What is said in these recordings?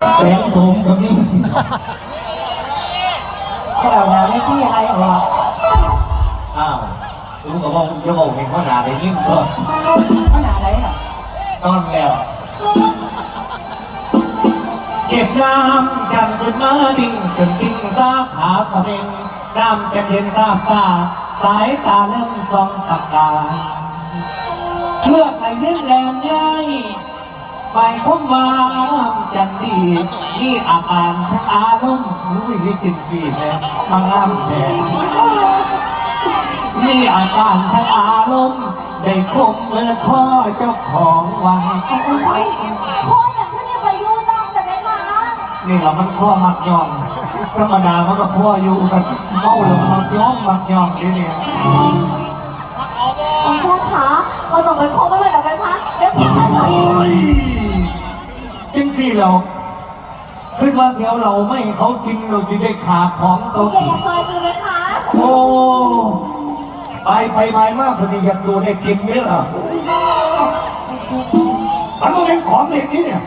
แสงสูงกับนี่แก้วนาไม่ที่ให้ออกอ้าวรู้กับว่าจะบอกเห็นว่าหนาได้ยิ่งก็ขนาดไหนอะนอนแล้วเก็บน้ำกันขึ้นมาดิ่งจนกิ่งซาขาสะเร็งน้ำจะเย็นซาบซาสายตาเริ่มส่องตะการเพื่อใครเล่นแรงง่าย ไปพบว่าจันดี นี่อาการทั้งอารมณ์รู้วิจิตรสีแม่มางามแท้นี่อาการทั้งอารมณ์ได้คมเมื่อข้อเจ้าของไว้พ่ออยากให้ไปยูนอกแต่ไม่มานี่เรามันข้อมักย่องธรรมดามันก็พ่ออยู่กันเมาแล้วมักย่องมักย่องนี่เนี่ยผมชอบขาเราต้องไปค้งกันเลยนคะเดี๋ยวกินข้าวสวยโอ้ย จังสิเราขึ้นมาเสียวเราไม่ให้เขากินเราจะได้ขาดของตัวแกกินซอยคือไหมคะโอ้ไปไปไปมากพอดีอยากดูได้กินไหมล่ะมันก็เป็นของเล็กนี่เนี่ย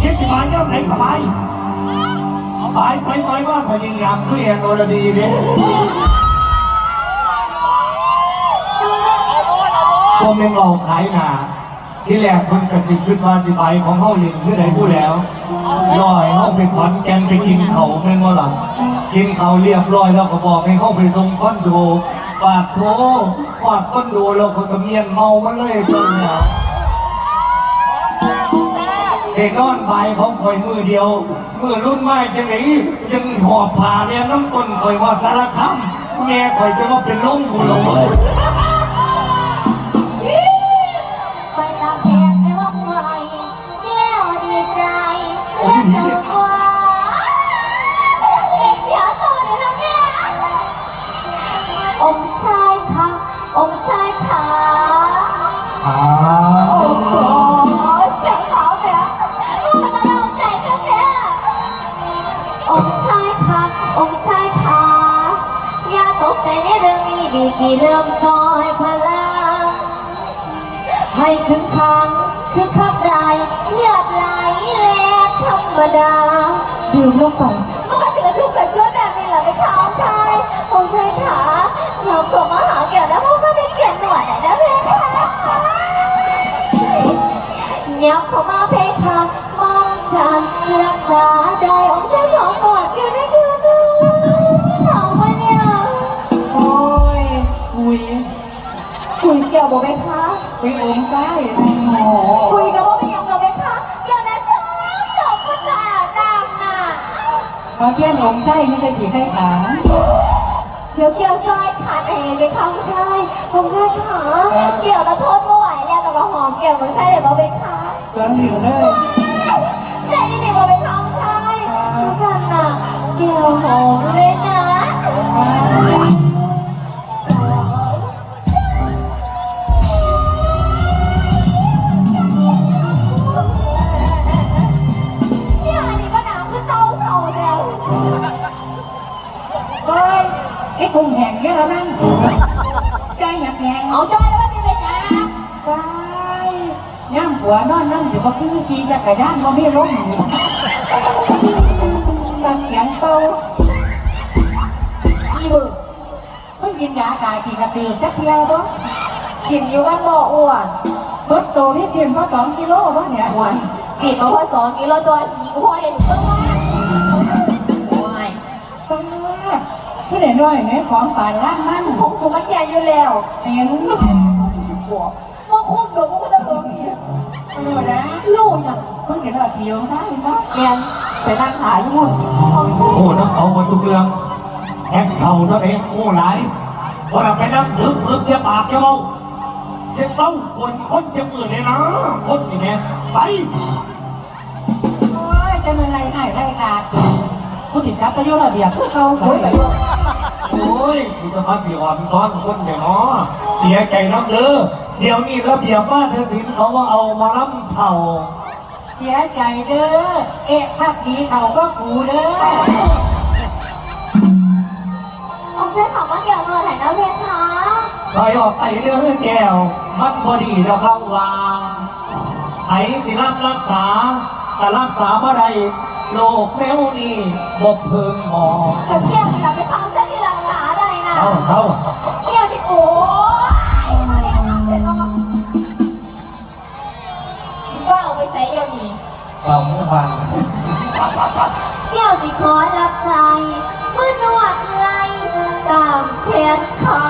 คิดที่มาย่ำไหนก็ไปไปไปไปมากพยายามเคลียร์โนรดีเนี่ยพวกเมงเราขายหนา ที่แรกมันกระจิบขึ้นมาสิไปของเขาเองคือไหนผู้แล้วลอยเขาไปขอนแกนไปกินเขาแม่งว่าหลังกินเขาเรียบร้อยแล้วก็บอกให้เขาไปส่งคอนโดปาดโถปาดคอนโดเราก็กระเมียนเมามาเลยจนเนี่ยเด็กนอนบ่ายของคอยมือเดียวมือรุ่นไม้จังไหนยังหอบผ่าเนี่ยน้ำต้นคอยว่าสารคามแม่คอยจะว่าเป็นล้มกูลงเลย องค์ชายค่ะองค์ชายค่ะอย่าตกใจในเรื่องนี้ดีกี่เริ่มซอยพลังให้ถึงคังคือขับได้เลือดไหลแลกธรรมดาดื่มลงไปมันก็ถึงทุกข์เกิดขึ้นแบบนี้แหละไม่ท้าองค์ชายองค์ชายขาเราตัวมาหาเกี่ยวนะเพราะว่าได้เกี่ยรติหน่วยนะเพคะเงียบเขามาเพคะ ฉันรักษาได้ของชายขอกอดอยู่ในคืนนึงเอาไปเนี่ยโอ้ยคุยคุยเกี่ยวบ่ไหมคะไปอมใกล้โอ้โหคุยกับว่าไม่ยอมเราไหมคะเดี๋ยวนะจ๊ะจบภาษาดำน่ะพอเที่ยงอมใกล้ไม่ได้ขี่ไข่ขางเดี๋ยวเกี่ยวซ้ายขาดเองไปข้างชายผมชายขาเกี่ยวแล้วโทษไม่ไหวแล้วกับมาหอมเกี่ยวเหมือนชายเดี๋ยวมาไปขาเกินหิวเลย เกี่ยวหอมเลยนะเนี่ยอันนี้มันหนาวคือเตเผาแล้วเฮ้ยไอ้กุ้งแห้งเนี่ยละนั่งใจหยักแหงเอาจ้อยแล้วมันจะเป็นยังไปย่ำหัวนอนนั่งอยู่บ่คือขี่จักรยานบ่มีล้มนี่ตัก เขียงเป่าอีบึกเพิ่งกินยาตายกี่กระตือจักเที่ยวบ่กินอยู่มันบ่อ้วนเบิดโตนี่เพียงพอสองกิโลบ่เนี่ยอ้วนสีมาพอสองกิโลตัวหีกูพอเห็นตัวโอ้ยป้าผู้ใดน้อยแม่ของป่านล้านมันผมกูมันใหญ่อยู่แล้วเห็นมาคุ้มเดี๋ยวกูก็จะเอิงอีกเออนะลูกอย่างเพิ่งเห็นว่าเที่ยวได้ปะแกน ใส่ตาขายหุ่นของจริงโอ้น้ำเขาหมดทุกเรื่องแอกเท่าเท่าเองโอ้หลายว่าเราไปนั่งดึกดึกจะปากจะเมาจะเศร้าคนคนจะมือเลยนะคนอย่างเนี้ยไปโอ้ยจะเป็นไรหายไรขาดผู้ติดจับประโยชน์ระเบียบพวกเขาโอ้ยโอ้ยกูจะมาสีอ่อนซ้อนคนเดี๋ยวเนาะเสียใจน้ำเด้อเดี๋ยวนี้ระเบียบบ้านเธอสินเขาว่าเอามาล้ำเท่าเสียใจเด้อ เอ๊ะภาคดีเขาก็กูเด้อของเจ้าของมันเกี่ยวเงินไหนนะเพคะลอยออกไปเรื่องแก้ว มันพอดีแล้วเข้าวางไอ้สิรับรักษา แต่รักษาบ่ได้โลกแนวนี้บ่เพิงหมอแต่เที่ยวที่เราไปทำได้ที่รักษาได้นะ เข้าเข้า บานเที่ยวที่ขอรับใจมือนวดไงตามแขนเขา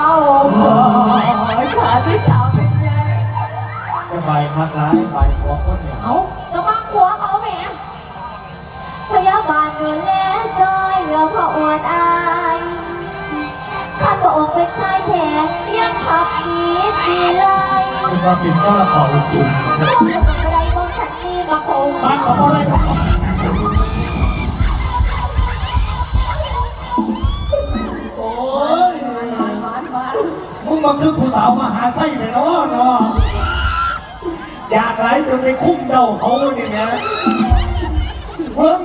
โอ้ยขาพี่สาวเป็นไงจะไปคักร้ายไปหัวคนเนี่ยเอาก็มาหัวเขาแหม่พยาบาลดูแลซอยเหลือพระอวดอายข้าพระองค์เป็นชายแท้ยังขับหนีดีเลย คุณว่าเป็นซาลาเปาจริงพวกอยู่กับกระไดม บ้านเราบ่ได้โอ้ยหวานหวานมึงมาคือผู้สาวมาหาใช่ไหมเนาะเนาะอยากไรจนไปคุ้มเดาเขาเนี่ยนะมึง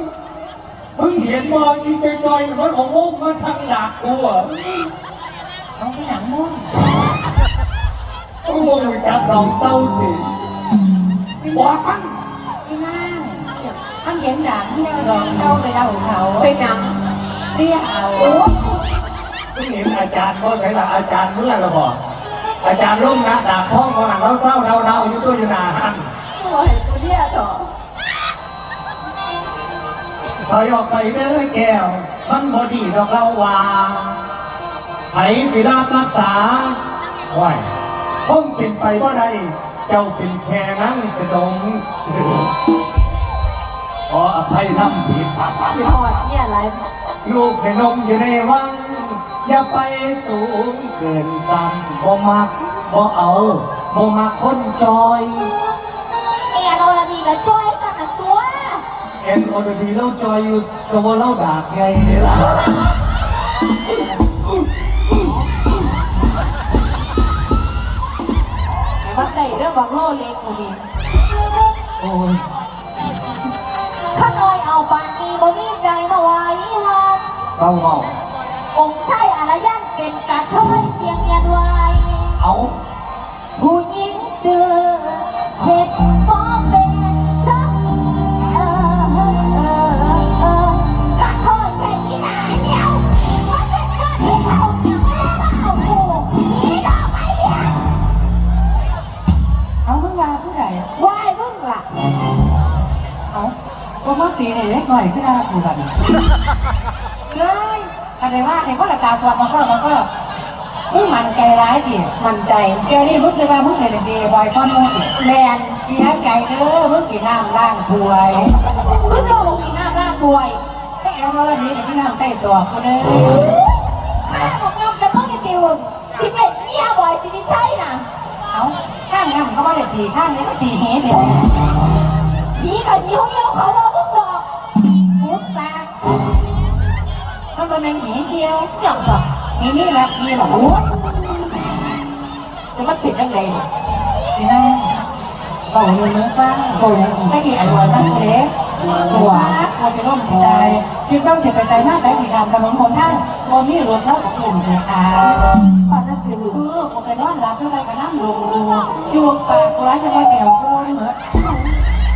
มึงเห็นมองอีกจอยๆมันของมึงมันทางหนักกูอะเอาไปหนังมุ่งมึงมึงจับน้องเต้าดิบอกมันพี่นั่งท่าน เห็นหนังแนวดองเดาไปเดาเขาเป็นหนังเรียกเอาโอ้มึงเห็นอาจารย์เขาใส่ละอาจารย์เมื่อแล้วบอกอาจารย์ล่มนะดาบท้องก่อนเราเศร้าเดาเดาๆอยู่ตัวอยู่หนาหันยกูเรียกเหรอถอยออกไปเด้อแก้วมันบอดีดอกเราวางไผศิลารักษาว้ายคงเป็นไปบ่ได้เจ้าเป็นแค่นั่งสนม ขออภัยน้ำผิดพี่พอดเนี่ยอะไรลูกเป็นนมอยู่ในวัง อย่าไปสูงเกินสั่งบ่มักบ่เอาบ่มักคนจอยเอียโรลดีกับจ้อยกันนะตัวเอ็นโอดดีเล่าจอยอยู่ก็บ่เล่าดากไงเนี่ยล่ะบักได้เรื่องบักโลเล็กกูนี่โอ้ย เบาเบาองค์ชายอารยันเป็นกระเทยเสียงเยียนไว้เอาผู้หญิงดื้อเหตุบ่เป็นจักเออเออเออเออกระเทยแค่อีหน้าเดียวมันเป็นเงินที่เขาเนี่ยไม่ได้มาเอากูนี่ดอกไม้เดียวเอาเพิ่งมาผู้ใดวายมึงล่ะเอาก็มาปีนี่เล็กหน่อยขึ้นมาผู้กัน เลยอะไรว่าไอ้คนละตาตัวมันก็มันก็มึงมันใจร้ายดิมันใจเดี๋ยวนี้มึงเคยมามึงเคยดีบ่อยก้อนมึงดิแมนเสียใจเด้อมึงกินน้ำล้างถ้วยมึงโดนกินหน้าหน้าตัวยแต่เอาเราละนี้กินน้ำใต้ตัวกูเด้อข้าบอกน้องจะต้องติวสิเป็นเนี่ยบ่อยสิไม่ใช่น่ะเอาข้างนั้นเขาไม่ได้ตีข้างนี้เขาตีเหี้ยเดียวผีกับยิ้วเยี่ยวเขาบอกมึงดอก มันเป็นเหี้ยเดียวอย่างแบบนี่นี่ละนี่แหรอจะมันผิดยังไงนี่นะเบาเนื้อเนื้อฟ้าเบาเนื้ไม่กี่ไอ้วันนั่งเล็กตัวเราจะร่มใจคิดต้องเสียใจมากใจกี่การถนนหนท่างบนนี้รถแล้วกับกลุ่มเสียขาตอนนั้นคือเออผมไปนอนหลับด้วยกันน้ำลงดูจูบปากร้ายจะได้แก้วก้นเหมือน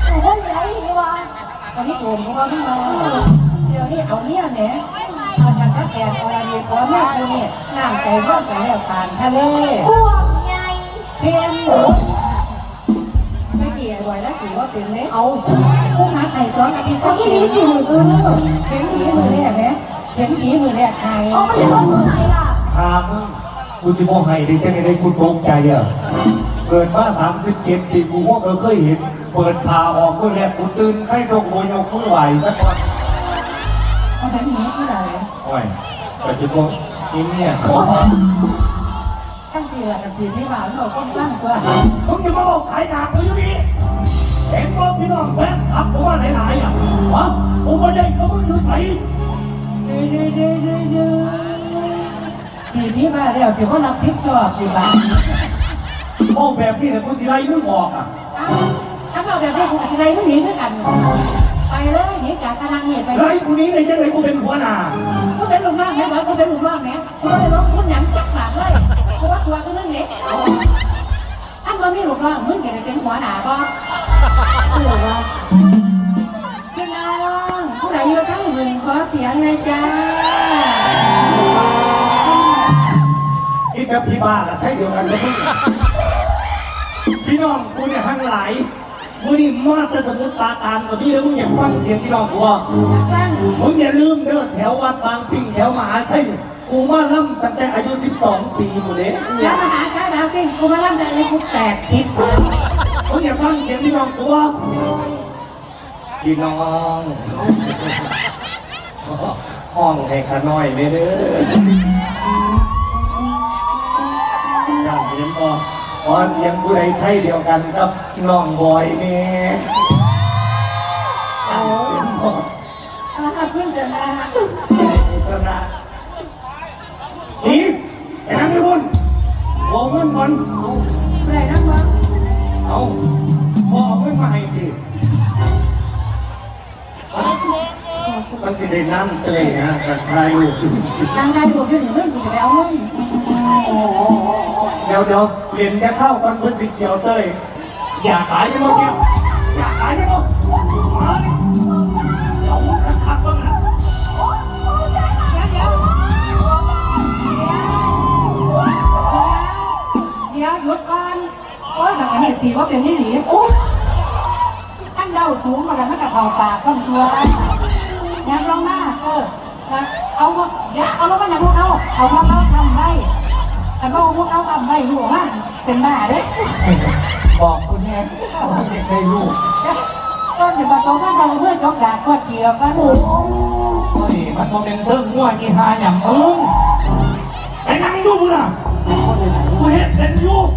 กูว่าใหญ่ดีวะตอนนี้โดนเขาว่าไม่มาเดี๋ยวนี้เอาเนี่ยเนี่ย เอาจากข้าแกนเอาอะไรดีผัวแม่กูเนี่ยน้ำใจเพื่อนกันแล้วผ่านทะเลกวงใหญ่เพียนไม่กี่อร่อยแล้วถือว่าเป็นเล็กเอาผู้หาไข่ซ้อนอาทิตย์ก็สีที่มือเออเป็นผีมือแรกนะเป็นผีมือแรกไทยเอาไม่ใช่ว่าเมื่อไหร่ล่ะพามึงกูจะบอกให้ได้จะได้ได้คุณโปงใจอะเกิดมาสามสิบเจ็ดปีกูว่าเคยเห็น เปิดพาออกเมื่อแรกกูตื่นไข้ตกโวยกมือไหวสักวัน เอาเป็นผีที่ไหนโอ้ยแต่จะบอกอินเนี่ยตั้งทีละกับทีที่หวานเราก้มตั้งตัวมึงจะมาบอกขายหนักเลยอยู่นี่เห็นว่าพี่น้องแฟนขับผมว่าหลายๆอะวะผมไม่ได้ก็มึงอยู่ใส่เด้เด้เด้เด้เด้ทีนี้มาแล้วถือว่ารับผิดชอบจีบ้ามองแบบนี้แต่กูจะไล่มึงออกอะถ้าเราแบบนี้กูจะไรก็หนีด้วยกัน ไปเลยหนีจากคณะเหตุไปไล่กูนี้เลยยังไงกูเป็นหัวหน้ากูเป็นลูกน้องไหมวะกูเป็นลูกน้องไหมกูเลยร้องคุณหยังจักบาทเลยกูว่าตัวกูเรื่องเล็กถ้ามันไม่ลูกน้องมึงจะได้เป็นหัวหน้าบ่เสือวะขอเสียงเลยจ้านี่กับพี่บ้าละใช่เดียวกันกับมึงพี่น้องกูเนี่ยหันหลาย มึงนี่มาแต่สมุดปราการกับพี่แล้วมึงอยากฟังเสียงพี่น้องกูว่าฟังมึงอย่าลืมเด้อแถววัดบางปิ่งแถวมหาชัยกูมาล่ำตั้งแต่อายุ 12 ปีกูเด้แล้วมาหาข้าดาวกิ้งกูมาล่ำจะเลยกูแตกทิพย์มึงอย่าฟังเสียงพี่น้องกูว่าพี่น้องห้องให้ขาน้อยเด้อเด้อ ขอเสียงผู้ใดใช่เดียวกันกับน้องบอยแม่การเรียนก็อาเพิ่งจะมาชนะนี่ไอ้นั่งไม่บุญโอ้เงินมันอะไรนะวะเอาบอกไม่มาให้ดิมันจะได้นั่งเตยนะกันใครอยู่ทางใครบอกอยู่เรื่องกูจะไปเอาเงินเดี๋ยวเดี๋ยวเรียนแค่เข้าฟันพื้นสีเขียวเตยอย่าขายไปหมดเนี่ยอย่าขายไปหมดมาดิเอาขัดขัดบ้างนะเดี๋ยวเดี๋ยวเดี๋ยวหยุดก่อนโอ้ยแบบนี้สีว่าเป็นนี่หลีโอ้อันเดาสูงมากันมันกับเข่าปากต้นตัวยับลงมาเออเอาเดี๋ยวเอาลงมาอย่างพวกเขาเอาพวกเขาทำได้ อันว่าพวกเอาทำได้รู้ว่าเป็นบ้าเด้บอกคุณแม่ไม่เด็กให้ลูกก็สิมาตรงนั้นเราเพื่อจกดาบก็เกี่ยวกันโอ้ยมันโมเป็นเสื้อง่วยกีฮาอย่างมึงไปนั่งดูมึงอะกูเห็นเป็นลูก